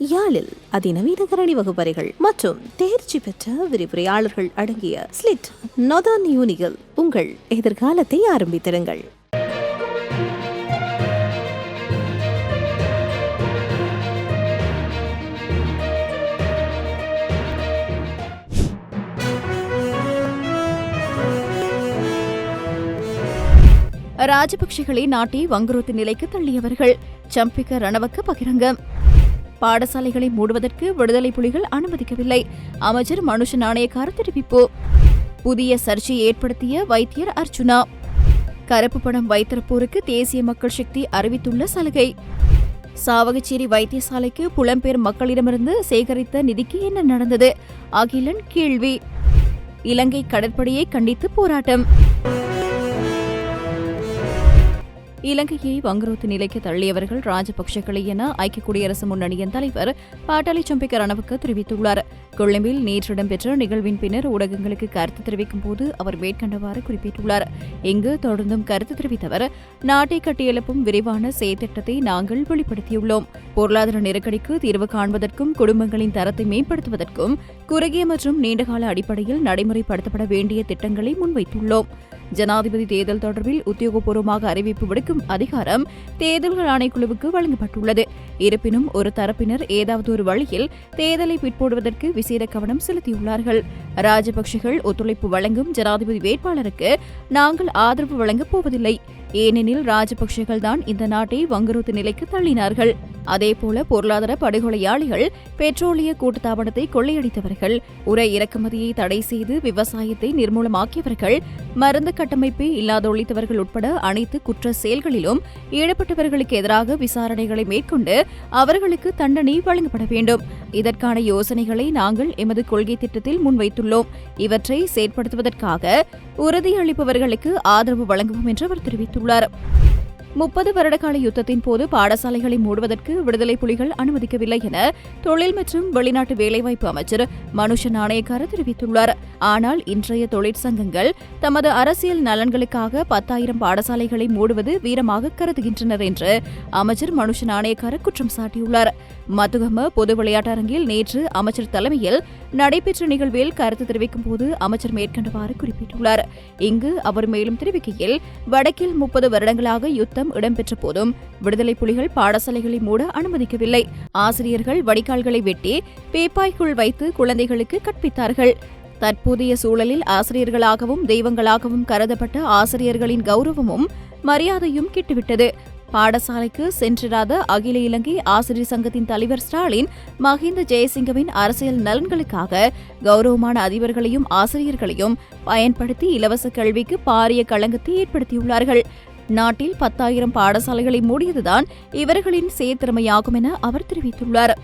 யாழில் அதிநவீன கரணி வகுப்பறைகள் மற்றும் தேர்ச்சி பெற்ற விரிவுரையாளர்கள் அடங்கிய ஸ்லிட் நொதான் யூனிகள் உங்கள் எதிர்காலத்தை ஆரம்பித்திருங்கள் ராஜபக்ஷிகளை நாட்டை வங்குரோத்து நிலைக்கு தள்ளியவர்கள் சம்பிக்க ரணவக்க பகிரங்கம். பாடசாலைகளை மூடுவதற்கு விடுதலை புலிகள் அனுமதிக்கவில்லை. அமைச்சர் மனுஷ நாணயக்கார தெரிவிப்பு. புதிய சர்ச்சையை ஏற்படுத்திய வைத்தியர் அர்ஜுனா. கருப்பு பணம் வைத்திருப்போருக்கு தேசிய மக்கள் சக்தி அறிவித்துள்ள சலுகை. சாவகச்சேரி வைத்தியசாலைக்கு புலம்பெயர் மக்களிடமிருந்து சேகரித்த நிதிக்கு என்ன நடந்தது? அகிலன் கேள்வி. இலங்கை கடற்படையை கண்டித்து போராட்டம். இலங்கையை வங்குரோத்து நிலைக்கு தள்ளியவர்கள் ராஜபக்ஷக்களை என ஐக்கிய குடியரசு முன்னணியின் தலைவர் பாட்டாளி சம்பிக்க ரணவுக்கு தெரிவித்துள்ளார். கொழும்பில் நேற்று இடம்பெற்ற நிகழ்வின் பின்னர் ஊடகங்களுக்கு கருத்து தெரிவிக்கும் போது அவர் மேற்கண்டவாறு குறிப்பிட்டுள்ளார். இங்கு தொடர்ந்தும் கருத்து தெரிவித்தவர் நாட்டை கட்டியெழுப்பும் விரிவான செயற்திட்டத்தை நாங்கள் வெளிப்படுத்தியுள்ளோம். பொருளாதார நெருக்கடிக்கு தீர்வு காண்பதற்கும் குடும்பங்களின் தரத்தை மேம்படுத்துவதற்கும் குறுகிய மற்றும் நீண்டகால அடிப்படையில் நடைமுறைப்படுத்தப்பட வேண்டிய திட்டங்களை முன்வைத்துள்ளோம். ஜனாதிபதி தேர்தல் தொடர்பில் உத்தியோகபூர்வமாக அறிவிப்பு விடுக்கும் அதிகாரம் தேர்தல்கள் ஆணைக்குழுவுக்கு வழங்கப்பட்டுள்ளது. இருப்பினும் ஒரு தரப்பினர் ஏதாவது ஒரு வழியில் தேர்தலை பிற்போடுவதற்கு விசேட கவனம் செலுத்தியுள்ளார்கள். ராஜபக்சேகள் ஒத்துழைப்பு வழங்கும் ஜனாதிபதி வேட்பாளருக்கு நாங்கள் ஆதரவு வழங்கப் போவதில்லை. ஏனெனில் ராஜபக்சேகள் தான் இந்த நாட்டை வங்குரோத்து நிலைக்கு தள்ளினார்கள். அதேபோல பொருளாதார படுகொலையாளிகள் பெட்ரோலிய கூட்டுத்தாபனத்தை கொள்ளையடித்தவர்கள் உரை இறக்குமதியை தடை செய்து விவசாயத்தை நிர்மூலமாக்கியவர்கள் மருந்து கட்டமைப்பை இல்லாதொழித்தவர்கள் உட்பட அனைத்து குற்ற செயல்களிலும் ஈடுபட்டவர்களுக்கு எதிராக விசாரணைகளை மேற்கொண்டு அவர்களுக்கு தண்டனை வழங்கப்பட வேண்டும். இதற்கான யோசனைகளை நாங்கள் எமது கொள்கை திட்டத்தில் முன்வைத்துள்ளோம். இவற்றை செயற்படுத்துவதற்காக உறுதியளிப்பவர்களுக்கு ஆதரவு வழங்குவோம் என்று அவர் தெரிவித்துள்ளார். முப்பது வருடகால யுத்தத்தின் போது பாடசாலைகளை மூடுவதற்கு விடுதலை புலிகள் அனுமதிக்கவில்லை என தொழில் மற்றும் வெளிநாட்டு வேலைவாய்ப்பு அமைச்சர் மனுஷ நாணயக்கார தெரிவித்துள்ளார். ஆனால் இன்றைய தொழிற்சங்கங்கள் தமது அரசியல் நலன்களுக்காக பத்தாயிரம் பாடசாலைகளை மூடுவது வீரமாக கருதுகின்றனர் என்று அமைச்சர் மனுஷ நாணயக்கார குற்றம் சாட்டியுள்ளார். மதுகம பொது விளையாட்டரங்கில் நேற்று அமைச்சர் தலைமையில் நடைபெற்ற நிகழ்வில் கருத்து தெரிவிக்கும் போது அமைச்சர் மேற்கண்டவாறு குறிப்பிட்டுள்ளார். இங்கு அவர் மேலும் தெரிவிக்கையில் வடக்கில் முப்பது வருடங்களாக யுத்தம் இடம்பெற்ற போதும் விடுதலை புலிகள் பாடசாலைகளை மூட அனுமதிக்கவில்லை. ஆசிரியர்கள் வடிகால்களை வெட்டி பேப்பாய்க்குள் வைத்து குழந்தைகளுக்கு கற்பித்தார்கள். தற்போதைய சூழலில் ஆசிரியர்களாகவும் தெய்வங்களாகவும் கருதப்பட்ட ஆசிரியர்களின் கௌரவமும் மரியாதையும் கிட்டுவிட்டது. பாடசாலைக்கு சென்றிராத அகில இலங்கை ஆசிரியர் சங்கத்தின் தலைவர் ஸ்டாலின் மஹிந்த ஜெயசிங்கவின் அரசியல் நலன்களுக்காக கௌரவமான அதிபர்களையும் ஆசிரியர்களையும் பயன்படுத்தி இலவச கல்விக்கு பாரிய களங்கத்தை ஏற்படுத்தியுள்ளார்கள். நாட்டில் பத்தாயிரம் பாடசாலைகளை மூடியதுதான் இவர்களின் செயற்திறமையாகும் என அவர் தெரிவித்துள்ளார்.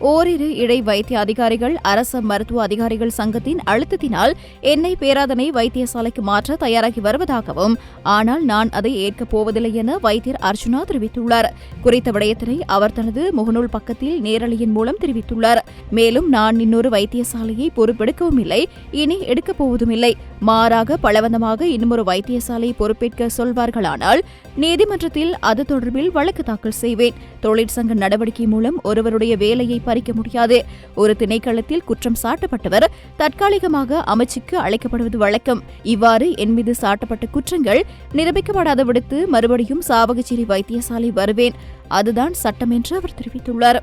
ஓரிரு இடை வைத்திய அதிகாரிகள் அரச மருத்துவ அதிகாரிகள் சங்கத்தின் அழுத்தத்தினால் என்னை பேராதனை வைத்தியசாலைக்கு மாற்ற தயாராகி வருவதாகவும் ஆனால் நான் அதை ஏற்கப் போவதில்லை என வைத்தியர் அர்ஜுனா தெரிவித்துள்ளார். குறித்த விடயத்தினை அவர் தனது முகநூல் பக்கத்தில் நேரலையின் மூலம் தெரிவித்துள்ளார். மேலும் நான் இன்னொரு வைத்தியசாலையை பொறுப்பெடுக்கவும் இல்லை இனி எடுக்கப் போவதும் இல்லை மாறாக பலவந்தமாக இன்னுமொரு வைத்தியசாலை பொறுப்பேற்க சொல்வார்களானால் நீதிமன்றத்தில் அது தொடர்பில் வழக்கு தாக்கல் செய்வேன். தொழிற்சங்க நடவடிக்கை மூலம் ஒருவருடைய வேலையை பறிக்க முடியாது. ஒரு திணைக்களத்தில் குற்றம் சாட்டப்பட்டவர் தற்காலிகமாக அமைச்சுக்கு அழைக்கப்படுவது வழக்கம். இவ்வாறு என் மீது சாட்டப்பட்ட குற்றங்கள் நிரூபிக்கப்படாத விடுத்து மறுபடியும் சாவகச்சேரி வைத்தியசாலை வருவேன். அதுதான் சட்டம் என்று அவர் தெரிவித்துள்ளார்.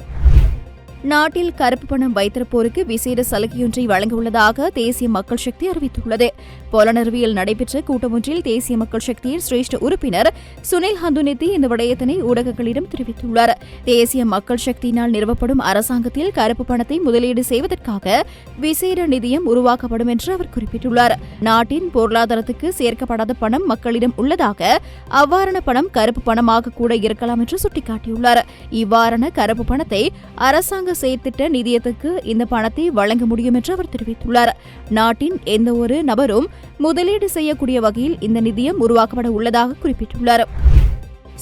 நாட்டில் கருப்பு பணம் வைத்திருப்போருக்கு விசேட சலுகையொன்றை வழங்கவுள்ளதாக தேசிய மக்கள் சக்தி அறிவித்துள்ளது. பொலனருவியில் நடைபெற்ற கூட்டம் ஒன்றில் தேசிய மக்கள் சக்தியின் சிரேஷ்ட உறுப்பினர் சுனில் ஹந்துனித்தி இந்த விடயத்தினை ஊடகங்களிடம் தெரிவித்துள்ளார். தேசிய மக்கள் சக்தியினால் நிறுவப்படும் அரசாங்கத்தில் கருப்பு பணத்தை முதலீடு செய்வதற்காக விசேட நிதியம் உருவாக்கப்படும் என்று அவர் குறிப்பிட்டுள்ளார். நாட்டின் பொருளாதாரத்துக்கு சேர்க்கப்படாத பணம் மக்களிடம் உள்ளதாக அவ்வாறான பணம் கருப்பு பணமாக கூட இருக்கலாம் என்று சுட்டிக்காட்டியுள்ளார். இவ்வாறான கருப்பு பணத்தை அரசாங்க செயற்திட்ட நிதியத்துக்கு இந்த பணத்தை வழங்க முடியும் என்று அவர் தெரிவித்துள்ளார். நாட்டின் எந்த ஒரு நபரும் முதலீடு செய்யக்கூடிய வகையில் இந்த நிதியம் உருவாக்கப்பட உள்ளதாக குறிப்பிட்டுள்ளார்.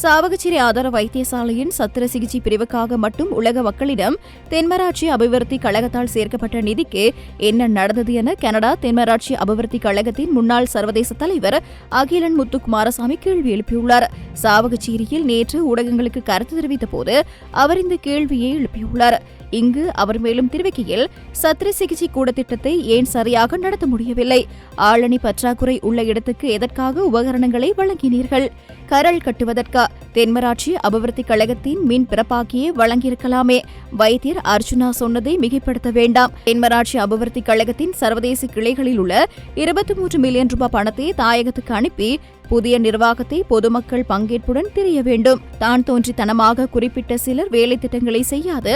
சாவகச்சேரி ஆதார வைத்தியசாலையின் சத்திர சிகிச்சை பிரிவுக்காக மட்டும் உலக மக்களிடம் தென்மராட்சி அபிவிருத்தி கழகத்தால் சேர்க்கப்பட்ட நிதிக்கு என்ன நடந்தது என கனடா தென்மராட்சி அபிவிருத்தி கழகத்தின் முன்னாள் சர்வதேச தலைவர் அகிலன் முத்து குமாரசாமி கேள்வி எழுப்பியுள்ளார். சாவகச்சேரியில் நேற்று ஊடகங்களுக்கு கருத்து தெரிவித்த போது அவர் இந்த கேள்வியை எழுப்பியுள்ளார். இங்கு அவர் மேலும் தெரிவிக்கையில் சத்திர சிகிச்சை கூட திட்டத்தை ஏன் சரியாக நடத்த முடியவில்லை? ஆளணி பற்றாக்குறை உள்ள இடத்துக்கு எதற்காக உபகரணங்களை வழங்கினீர்கள்? கரல் கட்டுவதற்கா? தென்மராட்சி அபிவிருத்தி கழகத்தின் மின் பிறப்பாக்கியே வழங்கியிருக்கலாமே. வைத்தியர் அர்ஜுனா சொன்னதை மிகைப்படுத்த வேண்டாம். தென்மராட்சி அபிவிருத்தி கழகத்தின் சர்வதேச கிளைகளில் உள்ள இருபத்தி மூன்று மில்லியன் ரூபாய் பணத்தை தாயகத்துக்கு அனுப்பி புதிய நிர்வாகத்தை பொதுமக்கள் பங்கேற்புடன் தெரிய வேண்டும். தான் தோன்றித்தனமாக குறிப்பிட்ட சிலர் வேலை திட்டங்களை செய்யாது.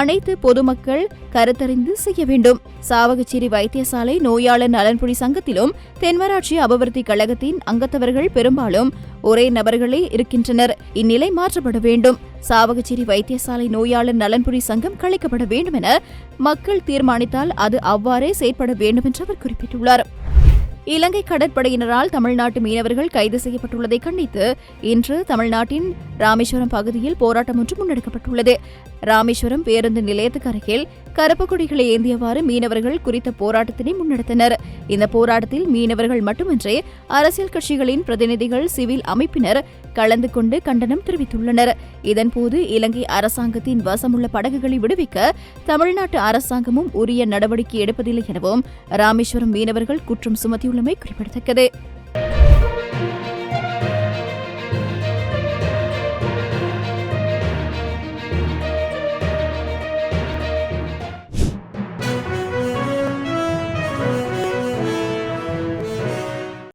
அனைத்து பொதுமக்கள் கருத்தறிந்து செய்ய வேண்டும். சாவகச்சேரி வைத்தியசாலை நோயாளர் நலன்புரி சங்கத்திலும் தென்மராட்சி அபிவிருத்தி கழகத்தின் அங்கத்தவர்கள் பெரும்பாலும் ஒரே நபர்களே இருக்கின்றனர். இந்நிலை மாற்றப்பட வேண்டும். சாவகச்சேரி வைத்தியசாலை நோயாளர் நலன்புரி சங்கம் கலைக்கப்பட வேண்டும் என மக்கள் தீர்மானித்தால் அது அவ்வாறே செயற்பட வேண்டும் என்று அவர் குறிப்பிட்டுள்ளார். இலங்கை கடற்படையினரால் தமிழ்நாட்டு மீனவர்கள் கைது செய்யப்பட்டுள்ளதை கண்டித்து இன்று தமிழ்நாட்டின் ராமேஸ்வரம் பகுதியில் போராட்டம் ஒன்று முன்னெடுக்கப்பட்டுள்ளது. ராமேஸ்வரம் பேருந்து நிலையத்துக்கு அருகில் கருப்பு கொடிகளை ஏந்தியவாறு மீனவர்கள் குறித்த போராட்டத்தினை முன்னெடுத்தனர். இந்த போராட்டத்தில் மீனவர்கள் மட்டுமின்றி அரசியல் கட்சிகளின் பிரதிநிதிகள் சிவில் அமைப்பினர் கலந்து கொண்டு கண்டனம் தெரிவித்துள்ளனர். இதன்போது இலங்கை அரசாங்கத்தின் வசமுள்ள படகுகளை விடுவிக்க தமிழ்நாட்டு அரசாங்கமும் உரிய நடவடிக்கை எடுப்பதில்லை எனவும் ராமேஸ்வரம் மீனவர்கள் குற்றம் சுமத்தியுள்ளமை குறிப்பிடத்தக்கது.